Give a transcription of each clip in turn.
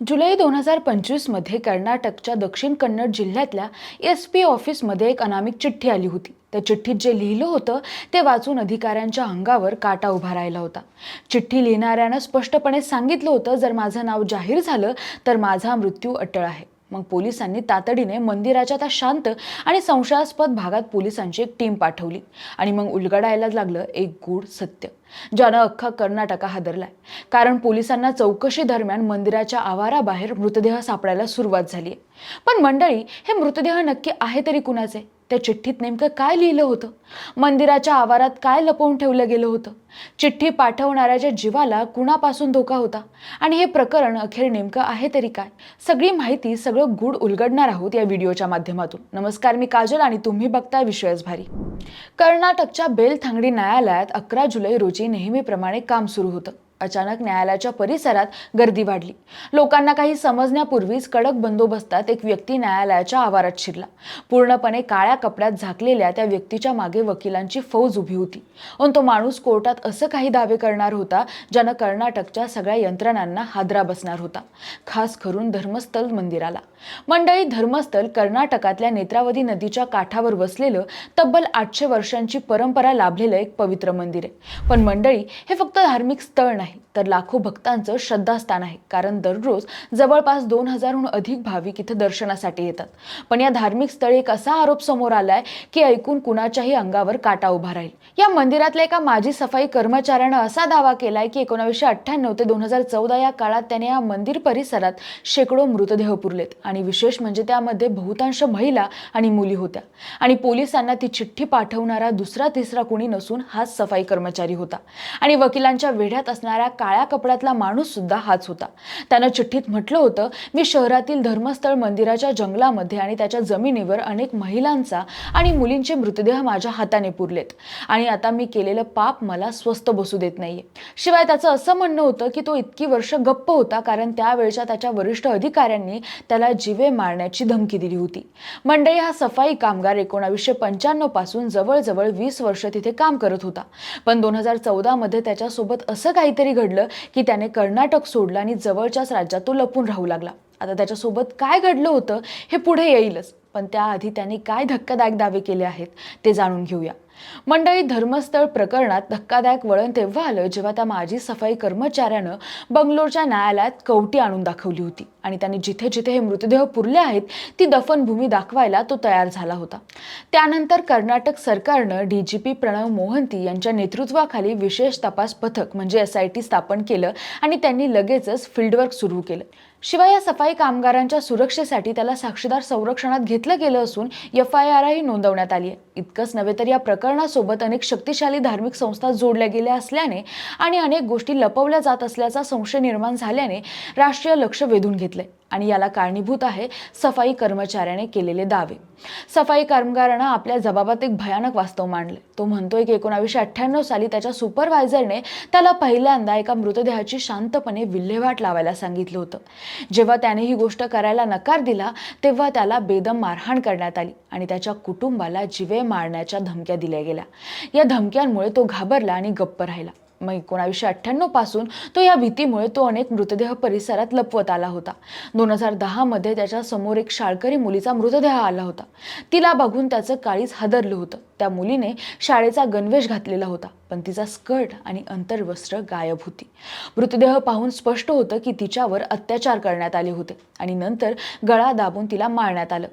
जुलै दोन हजार पंचवीसमध्ये कर्नाटकच्या दक्षिण कन्नड जिल्ह्यातल्या एस पी ऑफिसमध्ये एक अनामिक चिठ्ठी आली होती. त्या चिठ्ठीत जे लिहिलं होतं ते वाचून अधिकाऱ्यांच्या अंगावर काटा उभा राहिला होता. चिठ्ठी लिहिणाऱ्यानं स्पष्टपणे सांगितलं होतं जर माझं नाव जाहीर झालं तर माझा मृत्यू अटळ आहे. मग पोलिसांनी तातडीने मंदिराच्या त्या शांत आणि संशयास्पद भागात पोलिसांची एक टीम पाठवली. आणि मग उलगडायला लागलं एक गूढ सत्य ज्यानं अख्खा कर्नाटका हादरलाय. कारण पोलिसांना चौकशी दरम्यान मंदिराच्या आवाराबाहेर मृतदेह सापडायला सुरुवात झाली पण मंडळी हे मृतदेह नक्की आहे तरी कुणाचे? त्या चिठ्ठीत नेमकं काय लिहिलं होतं? मंदिराच्या आवारात काय लपवून ठेवलं गेलं होतं? चिठ्ठी पाठवणाऱ्याच्या जीवाला कुणापासून धोका होता? आणि हे प्रकरण अखेर नेमकं आहे तरी काय? सगळी माहिती सगळं गूढ उलगडणार आहोत या व्हिडिओच्या माध्यमातून. नमस्कार मी काजल आणि तुम्ही बघताय विषयच भारी कर्नाटकच्या बेलथांगडी न्यायालयात अकरा जुलै रोजी नेहमीप्रमाणे काम सुरू होतं. अचानक न्यायालयाच्या परिसरात गर्दी वाढली. लोकांना काही समजण्यापूर्वीच कडक बंदोबस्तात एक व्यक्ती न्यायालयाच्या आवारात शिरला. पूर्णपणे काळ्या कपड्यात झाकलेल्या त्या व्यक्तीच्या मागे वकिलांची फौज उभी होती. पण तो माणूस कोर्टात असं काही दावे करणार होता ज्यानं कर्नाटकच्या सगळ्या यंत्रणांना हादरा बसणार होता. खास करून धर्मस्थल मंदिराला. मंडळी धर्मस्थल कर्नाटकातल्या नेत्रावती नदीच्या काठावर वसलेलं तब्बल आठशे वर्षांची परंपरा लाभलेलं एक पवित्र मंदिर आहे. पण मंडळी हे फक्त धार्मिक स्थळ नाही. तर लाखो भक्तांचं श्रद्धास्थान आहे. कारण दररोज जवळपास दोन हजारहून अधिक भाविक इथं दर्शनासाठी येतात. पण या धार्मिक स्थळी एक असा आरोप समोर आलाय की ऐकून कुणाच्याही अंगावर काटा उभा राहील. या मंदिरातल्या एका माजी सफाई कर्मचाऱ्यानं असा दावा केलाय की एकोणावीसशे अठ्ठ्याण्णव ते दोन हजार चौदा या काळात त्याने या मंदिर परिसरात शेकडो मृतदेह पुरलेत. आणि विशेष म्हणजे त्यामध्ये बहुतांश महिला आणि मुली होत्या. आणि पोलिसांना ती चिठ्ठी पाठवणारा दुसरा तिसरा कुणी नसून हाच सफाई कर्मचारी होता. आणि वकिलांच्या वेढ्यात असणाऱ्या काळ्या कपड्यातला माणूस सुद्धा हाच होता. त्यानं चिठ्ठीत म्हटलं होतं मी शहरातील धर्मस्थळ मंदिराच्या जंगलामध्ये आणि त्याच्या जमिनीवर अनेक महिलांचा आणि मुलींचे मृतदेह माझ्या हाताने पुरलेत. आणि आता मी केलेलं पाप मला स्वस्त बसू देत नाहीये. शिवाय त्याचं असं म्हणणं होतं की तो इतकी वर्ष गप्प होता कारण त्यावेळच्या त्याच्या वरिष्ठ अधिकाऱ्यांनी त्याला जीवे मारण्याची धमकी दिली होती. मंडळी हा सफाई कामगार एकोणावीसशे पंच्याण्णवपासून जवळजवळ वीस वर्ष तिथे काम करत होता. पण दोन हजार चौदामध्ये त्याच्यासोबत असं काहीतरी घडलं की त्याने कर्नाटक सोडलं आणि जवळच्याच राज्यात तो लपून राहू लागला. आता त्याच्यासोबत काय घडलं होतं हे पुढे येईलच. पण त्याआधी त्यांनी काय धक्कादायक दावे केले आहेत ते जाणून घेऊया. मंडळी धर्मस्थळ प्रकरणात धक्कादायक वळण तेव्हा आलं जेव्हा त्या माजी सफाई कर्मचाऱ्यानं बंगलोरच्या न्यायालयात कवटी आणून दाखवली होती आणि त्यांनी जिथे जिथे हे मृतदेह पुरले आहेत ती दफनभूमी दाखवायला तो तयार झाला होता. त्यानंतर कर्नाटक सरकारनं D G P Pranav Mohanty यांच्या नेतृत्वाखाली विशेष तपास पथक म्हणजे एस आय टी स्थापन केलं आणि त्यांनी लगेचच फील्डवर्क सुरू केलं. शिवाय या सफाई कामगारांच्या सुरक्षेसाठी त्याला साक्षीदार संरक्षणात घेतलं गेलं असून एफ आय आरही नोंदवण्यात आली आहे. इतकंच नव्हे तर या प्रकरणासोबत अनेक शक्तिशाली धार्मिक संस्था जोडल्या गेल्या असल्याने आणि अनेक गोष्टी लपवल्या जात असल्याचा संशय निर्माण झाल्याने राष्ट्रीय लक्ष वेधून घेतलंय. आणि याला कारणीभूत आहे सफाई कर्मचाऱ्याने केलेले दावे. सफाई कर्मगारानं आपल्या जबाबात एक भयानक वास्तव मांडले. तो म्हणतोय की एकोणावीसशे अठ्ठ्याण्णव साली त्याच्या सुपरवायझरने त्याला पहिल्यांदा एका मृतदेहाची शांतपणे विल्हेवाट लावायला सांगितलं होतं. जेव्हा त्याने ही गोष्ट करायला नकार दिला तेव्हा त्याला बेदम मारहाण करण्यात आली आणि त्याच्या कुटुंबाला जिवे मारण्याच्या धमक्या दिल्या गेल्या. या धमक्यांमुळे तो घाबरला आणि गप्प राहिला. मग एकोणावीसशे अठ्ठ्याण्णवपासून तो या भीतीमुळे तो अनेक मृतदेह परिसरात लपवत आला होता. दोन हजार दहामध्ये त्याच्यासमोर एक शाळकरी मुलीचा मृतदेह आला होता. तिला बघून त्याचं काळीच हादरलं होतं. त्या मुलीने शाळेचा गणवेश घातलेला होता पण तिचा स्कर्ट आणि अंतर्वस्त्र गायब होती. मृतदेह पाहून स्पष्ट होतं की तिच्यावर अत्याचार करण्यात आले होते आणि नंतर गळा दाबून तिला मारण्यात आलं.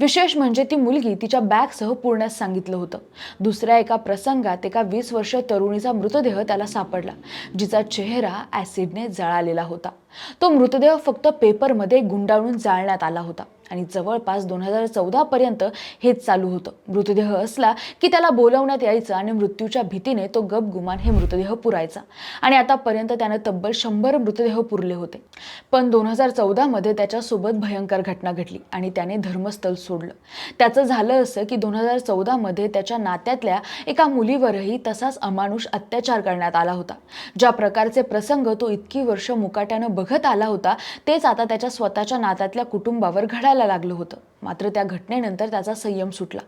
विशेष म्हणजे ती मुलगी तिच्या बॅगसह पुरण्यास सांगितलं होतं. दुसऱ्या एका प्रसंगात एका वीस वर्ष तरुणीचा मृतदेह त्याला सापडला जिचा चेहरा ॲसिडने जळालेला होता. तो मृतदेह फक्त पेपरमध्ये गुंडाळून जाळण्यात आला होता. आणि जवळपास दोन हजार चौदा पर्यंत हेच चालू होतं. मृतदेह असला की त्याला बोलवण्यात यायचं आणि मृत्यूच्या भीतीने तो गपगुमान हे मृतदेह पुरायचा. आणि आतापर्यंत त्यानं तब्बल शंभर मृतदेह पुरले होते. पण दोन हजार चौदामध्ये त्याच्यासोबत भयंकर घटना घडली आणि त्याने धर्मस्थल सोडलं. त्याचं झालं असं की दोन हजार चौदामध्ये त्याच्या नात्यातल्या एका मुलीवरही तसाच अमानुष अत्याचार करण्यात आला होता. ज्या प्रकारचे प्रसंग तो इतकी वर्ष मुकाट्यानं बघत आला होता तेच आता त्याच्या स्वतःच्या नात्यातल्या कुटुंबावर घडायला लागलं होतं. मात्र त्या घटनेनंतर त्याचा संयम सुटला.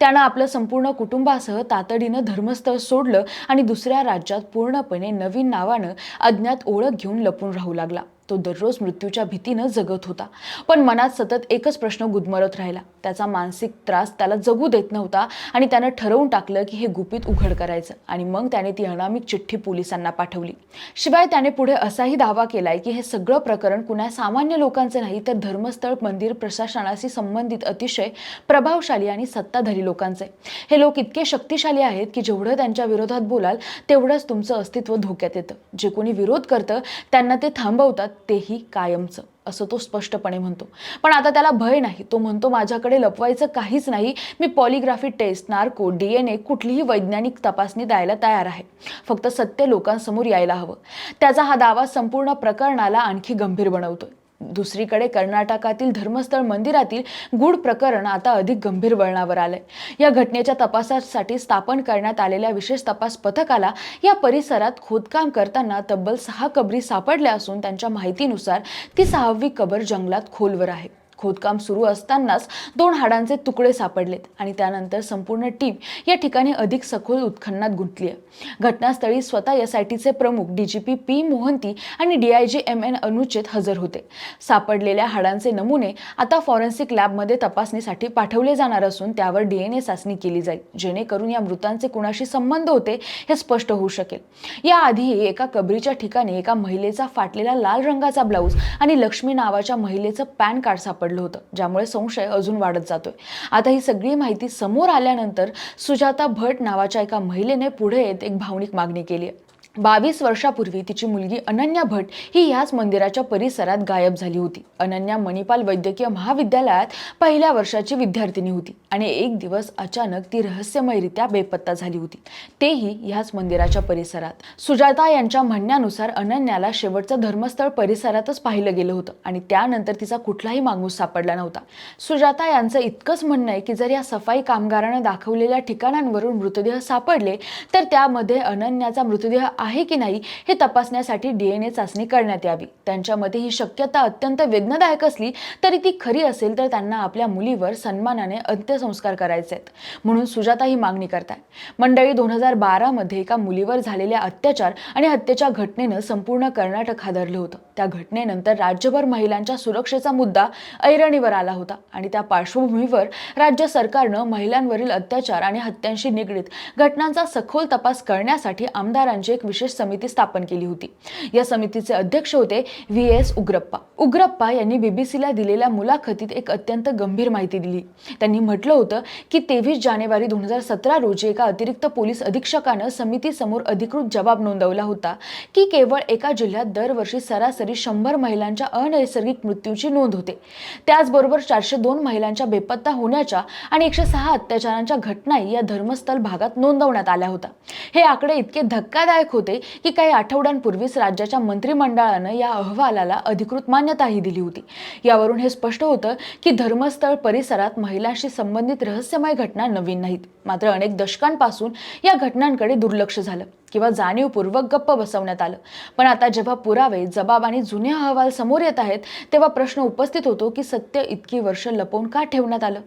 त्यानं आपलं संपूर्ण कुटुंबासह तातडीनं धर्मस्थळ सोडलं आणि दुसऱ्या राज्यात पूर्णपणे नवीन नावानं अज्ञात ओळख घेऊन लपून राहू लागला. तो दररोज मृत्यूच्या भीतीनं जगत होता. पण मनात सतत एकच प्रश्न गुदमरत राहिला. त्याचा मानसिक त्रास त्याला जगू देत नव्हता आणि त्यानं ठरवून टाकलं की हे गुपित उघड करायचं. आणि मग त्याने ती अनामिक चिठ्ठी पोलिसांना पाठवली. शिवाय त्याने पुढे असाही दावा केलाय की हे सगळं प्रकरण कुणा सामान्य लोकांचं नाही तर धर्मस्थळ मंदिर प्रशासनाशी संबंधित अतिशय प्रभावशाली आणि सत्ताधारी लोकांचे. हे लोक इतके शक्तिशाली आहेत की जेवढं त्यांच्या विरोधात बोलाल तेवढंच तुमचं अस्तित्व धोक्यात येतं. जे कोणी विरोध करतं त्यांना ते थांबवतात तेही कायमचं असं तो स्पष्टपणे म्हणतो. पण आता त्याला भय नाही. तो म्हणतो माझ्याकडे लपवायचं काहीच नाही. मी polygraphy test narco D N A कुठलीही वैज्ञानिक तपासणी द्यायला तयार आहे. फक्त सत्य लोकांसमोर यायला हवं. त्याचा हा दावा संपूर्ण प्रकरणाला आणखी गंभीर बनवतोय. दुसरीकडे कर्नाटकातील धर्मस्थळ मंदिरातील गूढ प्रकरण आता अधिक गंभीर वळणावर आलंय. या घटनेच्या तपासासाठी स्थापन करण्यात आलेल्या विशेष तपास पथकाला या परिसरात खोदकाम करताना तब्बल सहा कबरी सापडल्या असून त्यांच्या माहितीनुसार ती सहावी कबर जंगलात खोलवर आहे. खोदकाम सुरू असतानाच दोन हाडांचे तुकडे सापडलेत आणि त्यानंतर संपूर्ण टीम या ठिकाणी अधिक सखोल उत्खननात गुंतली आहे. घटनास्थळी स्वतः एस आय टीचे प्रमुख डीजीपी पी मोहंती आणि डीआयजी एम एन अनुचित हजर होते. सापडलेल्या हाडांचे नमुने आता फॉरेन्सिक लॅबमध्ये तपासणीसाठी पाठवले जाणार असून त्यावर डीएनए चाचणी केली जाईल जेणेकरून या मृतांचे कुणाशी संबंध होते हे स्पष्ट होऊ शकेल. याआधीही एका कबरीच्या ठिकाणी एका महिलेचा फाटलेला लाल रंगाचा ब्लाऊज आणि लक्ष्मी नावाच्या महिलेचं पॅन कार्ड सापडलं. होतं ज्यामुळे संशय अजून वाढत जातोय. आता ही सगळी माहिती समोर आल्यानंतर सुजाता भट नावाच्या एका महिलेने पुढे येत एक भावनिक मागणी केली आहे. बावीस वर्षापूर्वी तिची मुलगी अनन्या भट ही याच मंदिराच्या परिसरात गायब झाली होती. अनन्या मणिपाल वैद्यकीय महाविद्यालयात पहिल्या वर्षाची विद्यार्थिनी होती आणि एक दिवस अचानक ती रहस्यमयरित्या बेपत्ता झाली होती. तेही ह्याच मंदिराच्या परिसरात. सुजाता यांच्या म्हणण्यानुसार अनन्याला शेवटचं धर्मस्थळ परिसरातच पाहिलं गेलं होतं आणि त्यानंतर तिचा कुठलाही मागूस सापडला नव्हता. सुजाता यांचं इतकंच म्हणणं आहे की जर या सफाई कामगारानं दाखवलेल्या ठिकाणांवरून मृतदेह सापडले तर त्यामध्ये अनन्याचा मृतदेह आहे की नाही हे तपासण्यासाठी डी एन ए चाचणी करण्यात यावी. त्यांच्यामध्ये ही शक्यता अत्यंत वेदनादायक असली तरी ती खरी असेल तर त्यांना आपल्या मुलीवर सन्मानाने अंत्यसंस्कार करायचे आहेत. म्हणून सुजाता ही मागणी करताय. मंडळी दोन हजार बारामध्ये एका मुलीवर झालेल्या अत्याचार आणि हत्येच्या घटनेनं संपूर्ण कर्नाटक हादरलं होतं. त्या घटनेनंतर राज्यभर महिलांच्या सुरक्षेचा मुद्दा ऐरणीवर आला होता आणि त्या पार्श्वभूमीवर राज्य सरकारनं महिलांवरील अत्याचार आणि हत्यांशी निगडीत घटनांचा सखोल तपास करण्यासाठी आमदारांची एक विशेष समिती स्थापन केली होती. या समितीचे अध्यक्ष होते व्ही. एस. उग्रप्पा. उग्रप्पा यांनी बीबीसीला दिलेल्या मुलाखतीत एक अत्यंत गंभीर माहिती दिली. त्यांनी म्हटलं होतं की तेवीस जानेवारी दोन हजार सतरा रोजी एका अतिरिक्त पोलीस अधीक्षकानं समितीसमोर अधिकृत जबाब नोंदवला होता की केवळ एका जिल्ह्यात दरवर्षी सरासरी शंभर महिलांच्या अनैसर्गिक मृत्यूची नोंद होते. त्याचबरोबर चारशे दोन महिलांच्या बेपत्ता होण्याच्या आणि एकशे सहा अत्याचारांच्या घटनाही या धर्मस्थल भागात नोंदवण्यात आल्या होत्या. हे आकडे इतके धक्कादायक होते की काही आठवड्यांपूर्वीच राज्याच्या मंत्रिमंडळानं या अहवालाला अधिकृत मान्यताही दिली होती. यावरून हे स्पष्ट होतं की धर्मस्थळ परिसरात महिलांशी संबंधित रहस्यमय घटना नवीन नाहीत. मात्र अनेक दशकांपासून या घटनांकडे दुर्लक्ष झालं. किंवा जाणीवपूर्वक गप्प बसवण्यात आलं. पण आता जेव्हा पुरावे जबाब आणि जुने अहवाल समोर येत आहेत तेव्हा प्रश्न उपस्थित होतो की सत्य इतकी वर्ष लपवून का ठेवण्यात आलं?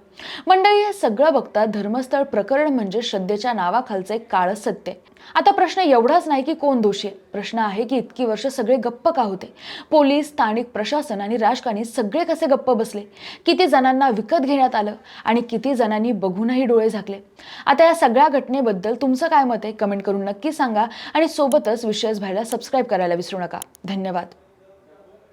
मंडळी हे सगळं बघता धर्मस्थळ प्रकरण म्हणजे श्रद्धेच्या नावाखालचं एक काळ सत्य आता प्रश्न एवढाच नाही की कोण दोषी आहे. प्रश्न आहे की इतकी वर्ष सगळे गप्प का होते? पोलीस स्थानिक प्रशासन आणि राजकारणी सगळे कसे गप्प बसले? किती जणांना विकत घेण्यात आलं आणि किती जणांनी बघूनही डोळे झाकले? आता या सगळ्या घटनेबद्दल तुमचं काय मत आहे? कमेंट करून नक्की सांगा. आणि सोबतच विशेष व्हायला सबस्क्राईब करायला विसरू नका. धन्यवाद.